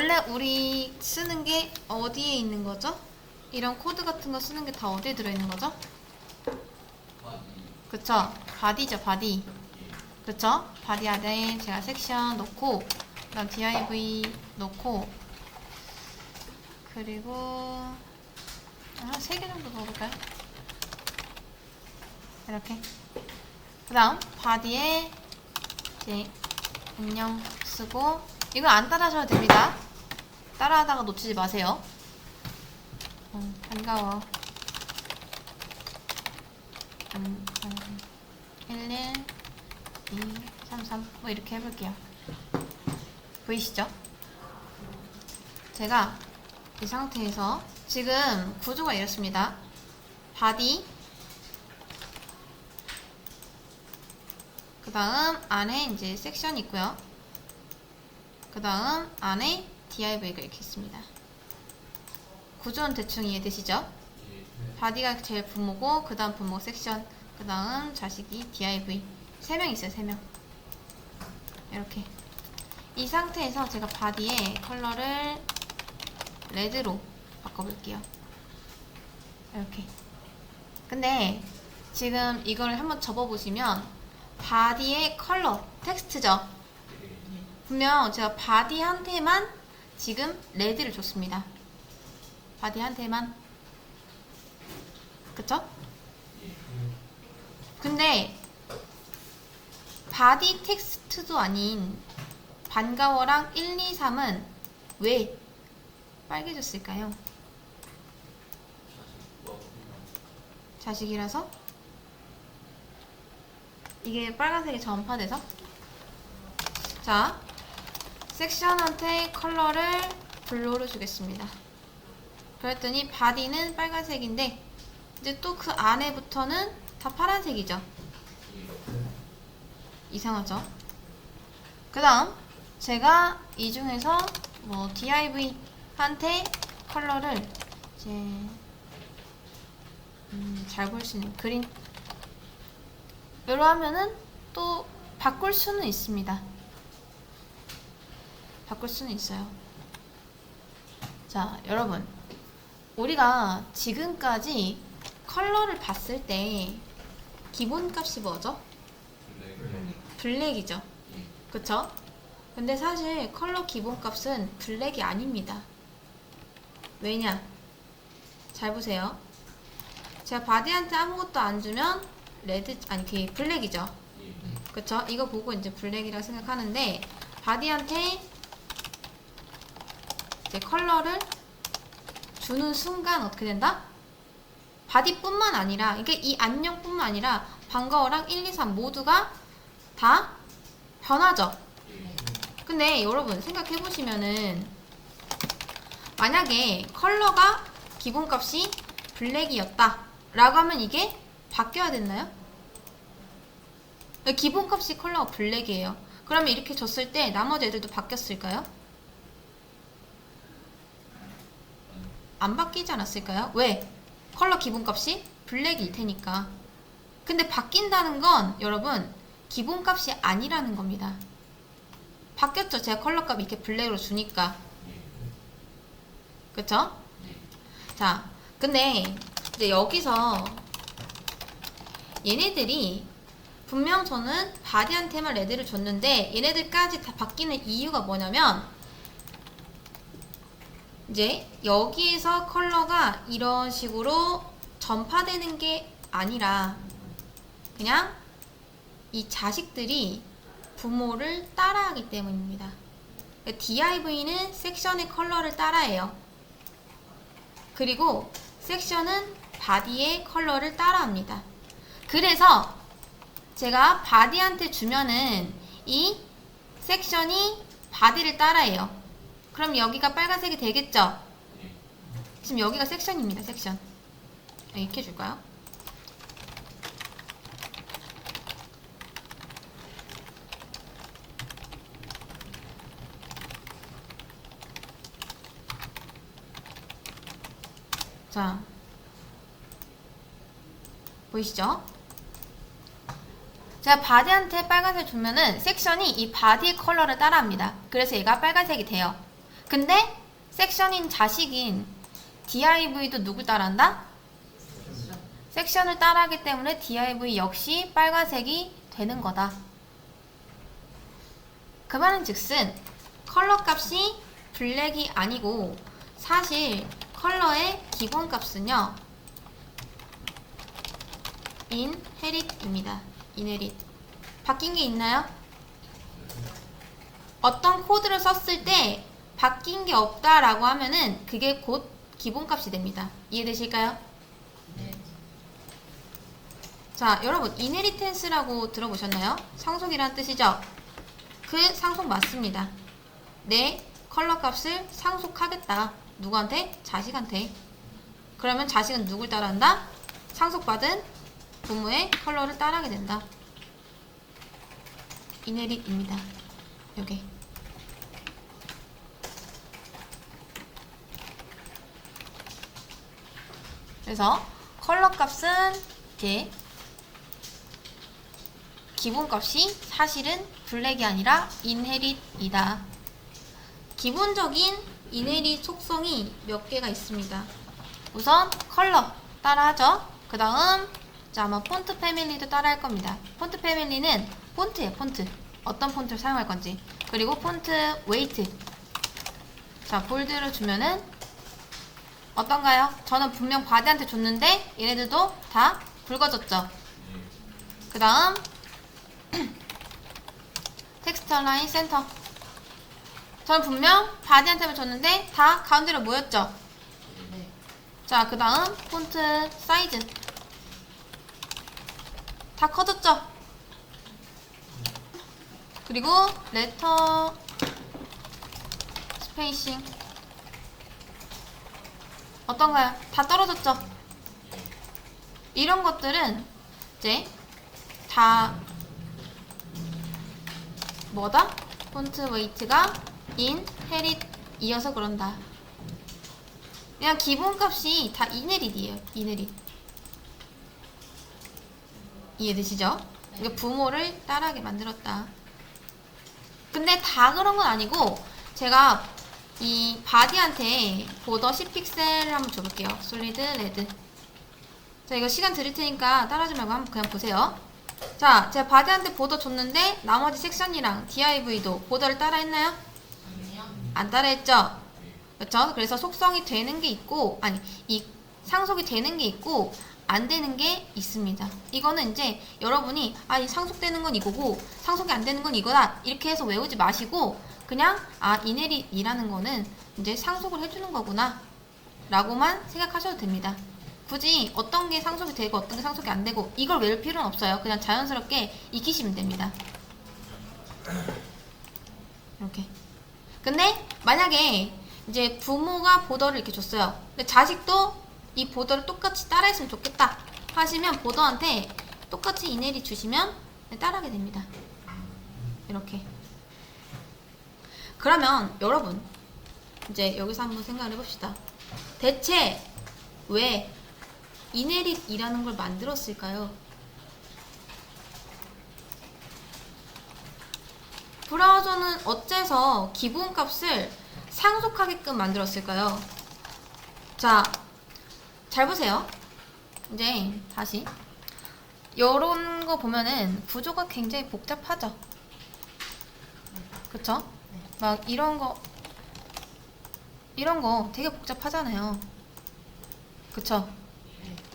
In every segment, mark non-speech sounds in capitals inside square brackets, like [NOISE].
원래 우리 쓰는 게 어디에 있는 거죠? 이런 코드 같은 거 쓰는 게 다 어디에 들어있는 거죠? 그쵸? 바디죠, 바디. 그쵸? 바디 안에 제가 섹션 넣고, 그 다음 div 넣고, 그리고, 한 3개 정도 넣어볼까요? 이렇게. 그 다음, 바디에 이제 안녕 쓰고, 이거 안 따라 하셔도 됩니다. 따라하다가 놓치지 마세요. 어, 반가워. 음, 음, 11, 2, 3, 3. 뭐 이렇게 해볼게요. 보이시죠? 제가 이 상태에서 지금 구조가 이렇습니다. 바디 그 다음 안에 이제 섹션이 있고요. 그 다음 안에 div가 이렇게 있습니다. 구조는 대충 이해되시죠? 바디가 제일 부모고 그 다음 부모 섹션 그 다음 자식이 div 세명 있어요 세 명. 이렇게. 이 상태에서 제가 바디의 컬러를 레드로 바꿔볼게요. 이렇게. 근데 지금 이걸 한번 접어보시면 바디의 컬러 텍스트죠? 분명 제가 바디한테만 지금 레드를 줬습니다 바디한테만 그쵸? 근데 바디 텍스트도 아닌 반가워랑 1, 2, 3은 왜 빨개졌을까요? 자식이라서? 이게 빨간색이 전파돼서? 자, 섹션한테 컬러를 블루로 주겠습니다. 그랬더니 바디는 빨간색인데 이제 또 그 안에부터는 다 파란색이죠. 이상하죠? 그 다음 제가 이 중에서 뭐 div한테 컬러를 이제 음, 잘 볼 수 있는 그린 이러 하면은 또 바꿀 수는 있습니다. 바꿀 수는 있어요. 자, 여러분. 우리가 지금까지 컬러를 봤을 때 기본값이 뭐죠? 블랙이죠. 그쵸? 근데 사실 컬러 기본값은 블랙이 아닙니다. 왜냐? 잘 보세요. 제가 바디한테 아무것도 안 주면 레드 아니 그 블랙이죠. 그쵸? 이거 보고 이제 블랙이라 생각하는데 바디한테 이제 컬러를 주는 순간 어떻게 된다? 바디뿐만 아니라 그러니까 이 안녕뿐만 아니라 반가워랑 1, 2, 3 모두가 다 변하죠. 근데 여러분 생각해 보시면은 만약에 컬러가 기본값이 블랙이었다 라고 하면 이게 바뀌어야 됐나요? 기본값이 컬러가 블랙이에요. 그러면 이렇게 줬을 때 나머지 애들도 바뀌었을까요? 안 바뀌지 않았을까요? 왜? 컬러 기본값이 블랙일 테니까. 근데 바뀐다는 건 여러분 기본값이 아니라는 겁니다. 바뀌었죠? 제가 컬러값 이렇게 블랙으로 주니까. 그쵸? 자, 근데 이제 여기서 얘네들이 분명 저는 바디한테만 레드를 줬는데 얘네들까지 다 바뀌는 이유가 뭐냐면 이제 여기에서 컬러가 이런 식으로 전파되는 게 아니라 그냥 이 자식들이 부모를 따라하기 때문입니다. DIV는 섹션의 컬러를 따라해요. 그리고 섹션은 바디의 컬러를 따라합니다. 그래서 제가 바디한테 주면은 이 섹션이 바디를 따라해요. 그럼 여기가 빨간색이 되겠죠? 지금 여기가 섹션입니다. 섹션. 이렇게 줄까요? 자, 보이시죠? 제가 바디한테 빨간색 주면은 섹션이 이 바디의 컬러를 따라합니다. 그래서 얘가 빨간색이 돼요. 근데 섹션인 자식인 div도 누굴 따라한다? 섹션을 따라하기 때문에 div 역시 빨간색이 되는 거다. 그 말은 즉슨 컬러 값이 블랙이 아니고 사실 컬러의 기본 값은요 inherit입니다. inherit 바뀐 게 있나요? 어떤 코드를 썼을 때 바뀐 게 없다라고 하면은 그게 곧 기본값이 됩니다. 이해되실까요? 자, 여러분 inheritance라고 들어보셨나요? 상속이란 뜻이죠? 그 상속 맞습니다. 내 컬러 값을 상속하겠다. 누구한테? 자식한테. 그러면 자식은 누굴 따라한다? 상속받은 부모의 컬러를 따라하게 된다. inherit입니다. 요게. 그래서 컬러 값은 이렇게 기본 값이 사실은 블랙이 아니라 인헤릿이다. 기본적인 인헤릿 속성이 몇 개가 있습니다. 우선 컬러 따라하죠. 그 다음 자 아마 폰트 패밀리도 따라할 겁니다. 폰트 패밀리는 폰트예요. 폰트. 어떤 폰트를 사용할 건지. 그리고 폰트 웨이트. 자 볼드를 주면은 어떤가요? 저는 분명 바디한테 줬는데 얘네들도 다 붉어졌죠. 그 다음 [CLEARS THROAT] 텍스트 라인 센터 저는 분명 바디한테만 줬는데 다 가운데로 모였죠. 자, 그 다음 폰트 사이즈 다 커졌죠? 그리고 레터 스페이싱 어떤가요? 다 떨어졌죠? 이런 것들은 이제 다 뭐다? 폰트 웨이트가 인, 헤릿 이어서 그런다. 그냥 기본값이 다 이네릿이에요. 이네릿. 이해되시죠? 이게 부모를 따라하게 만들었다. 근데 다 그런 건 아니고 제가 이 바디한테 보더 10픽셀을 한번 줘볼게요. 솔리드 레드. 자 이거 시간 드릴 테니까 따라하지 말고 한번 그냥 보세요. 자 제가 바디한테 보더 줬는데 나머지 섹션이랑 div도 보더를 따라했나요? 안 따라했죠? 그렇죠? 그래서 속성이 되는 게 있고 아니 이 상속이 되는 게 있고 안 되는 게 있습니다. 이거는 이제 여러분이 아이 상속되는 건 이거고 상속이 안 되는 건 이거다 이렇게 해서 외우지 마시고 그냥 아 이네릿이라는 거는 이제 상속을 해주는 거구나 라고만 생각하셔도 됩니다. 굳이 어떤 게 상속이 되고 어떤 게 상속이 안 되고 이걸 외울 필요는 없어요. 그냥 자연스럽게 익히시면 됩니다. 이렇게. 근데 만약에 이제 부모가 보더를 이렇게 줬어요. 근데 자식도 이 보더를 똑같이 따라했으면 좋겠다 하시면 보더한테 똑같이 이네리 주시면 따라하게 됩니다. 이렇게. 그러면 여러분 이제 여기서 한번 생각을 해봅시다. 대체 왜 이네릿이라는 걸 만들었을까요? 브라우저는 어째서 기본값을 상속하게끔 만들었을까요? 자, 잘 보세요. 이제 다시 요런 거 보면은 구조가 굉장히 복잡하죠. 그쵸? 막 이런 거 이런 거 되게 복잡하잖아요. 그쵸?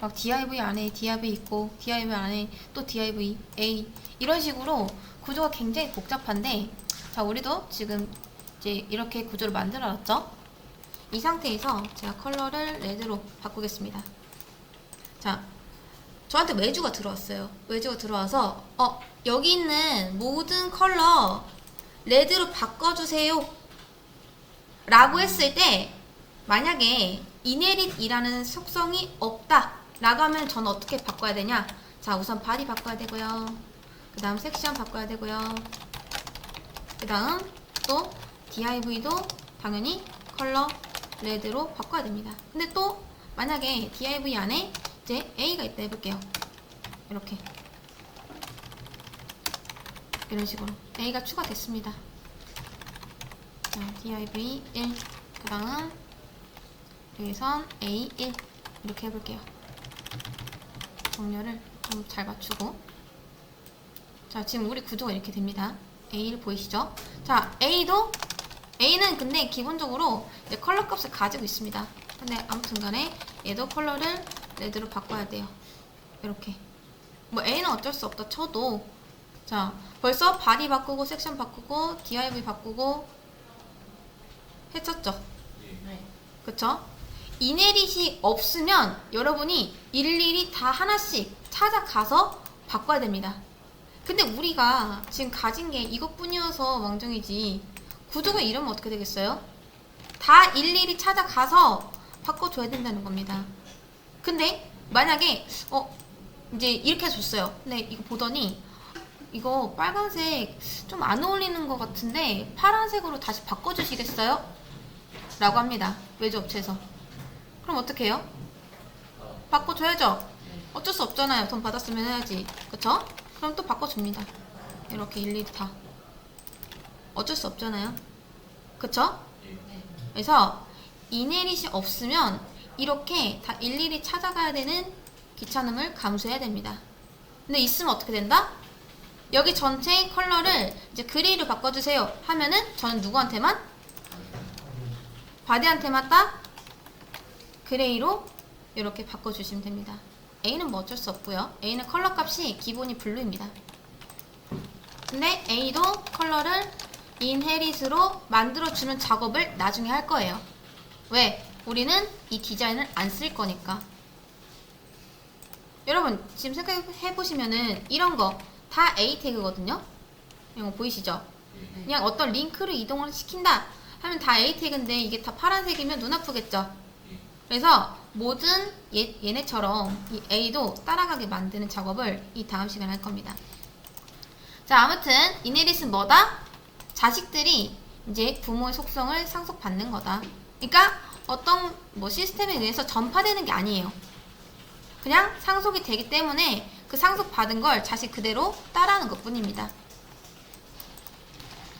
막 div 안에 div 있고 div 안에 또 div a 이런 식으로 구조가 굉장히 복잡한데 자 우리도 지금 이제 이렇게 구조를 만들어 놨죠 이 상태에서 제가 컬러를 레드로 바꾸겠습니다 자 저한테 외주가 들어왔어요 외주가 들어와서 어 여기 있는 모든 컬러 레드로 바꿔주세요. 라고 했을 때 만약에 이네릿이라는 속성이 없다. 라고 하면 저는 어떻게 바꿔야 되냐? 자 우선 바디 바꿔야 되고요. 그 다음 섹션 바꿔야 되고요. 그 다음 또 div도 당연히 컬러 레드로 바꿔야 됩니다. 근데 또 만약에 div 안에 이제 a가 있다 해볼게요. 이렇게 이런 식으로 a가 추가됐습니다 자, div 1. 그 다음, 여기선 a 1. 이렇게 해볼게요. 정렬을 좀 잘 맞추고. 자, 지금 우리 구조가 이렇게 됩니다. a1 보이시죠? 자, a도, a는 근데 기본적으로 이제 컬러 값을 가지고 있습니다. 근데 아무튼 간에 얘도 컬러를 레드로 바꿔야 돼요. 이렇게. 뭐 a는 어쩔 수 없다 쳐도 자 벌써 바디 바꾸고 섹션 바꾸고 div 바꾸고 했었죠 네. 그쵸 이네릿이 없으면 여러분이 일일이 다 하나씩 찾아가서 바꿔야 됩니다 근데 우리가 지금 가진 게 이것뿐이어서 왕정이지 구조가 이러면 어떻게 되겠어요? 다 일일이 찾아가서 바꿔줘야 된다는 겁니다 근데 만약에 어 이제 이렇게 해줬어요. 근데 이거 보더니 이거 빨간색 좀 안 어울리는 것 같은데 파란색으로 다시 바꿔주시겠어요? 라고 합니다. 외주 업체에서. 그럼 어떻게 해요? 바꿔줘야죠? 어쩔 수 없잖아요. 돈 받았으면 해야지. 그쵸? 그럼 또 바꿔줍니다. 이렇게 일일이 다. 어쩔 수 없잖아요. 그쵸? 그래서 이네릿이 없으면 이렇게 다 일일이 찾아가야 되는 귀찮음을 감수해야 됩니다. 근데 있으면 어떻게 된다? 여기 전체 컬러를 이제 그레이로 바꿔주세요 하면은 저는 누구한테만? 바디한테만 딱 그레이로 이렇게 바꿔주시면 됩니다. A는 뭐 어쩔 수 없고요. A는 컬러 값이 기본이 블루입니다. 근데 A도 컬러를 인헤릿으로 만들어주는 작업을 나중에 할 거예요. 왜? 우리는 이 디자인을 안 쓸 거니까. 여러분 지금 생각해 보시면은 이런 거 다 A 태그거든요. 이거 보이시죠? 그냥 어떤 링크를 이동을 시킨다 하면 다 A 태그인데 이게 다 파란색이면 눈 아프겠죠. 그래서 모든 얘, 얘네처럼 이 A도 따라가게 만드는 작업을 이 다음 시간에 할 겁니다. 자 아무튼 이네릿은 뭐다? 자식들이 이제 부모의 속성을 상속받는 거다. 그러니까 어떤 뭐 시스템에 의해서 전파되는 게 아니에요. 그냥 상속이 되기 때문에 그 상속 받은 걸 자식 그대로 따라하는 것 뿐입니다.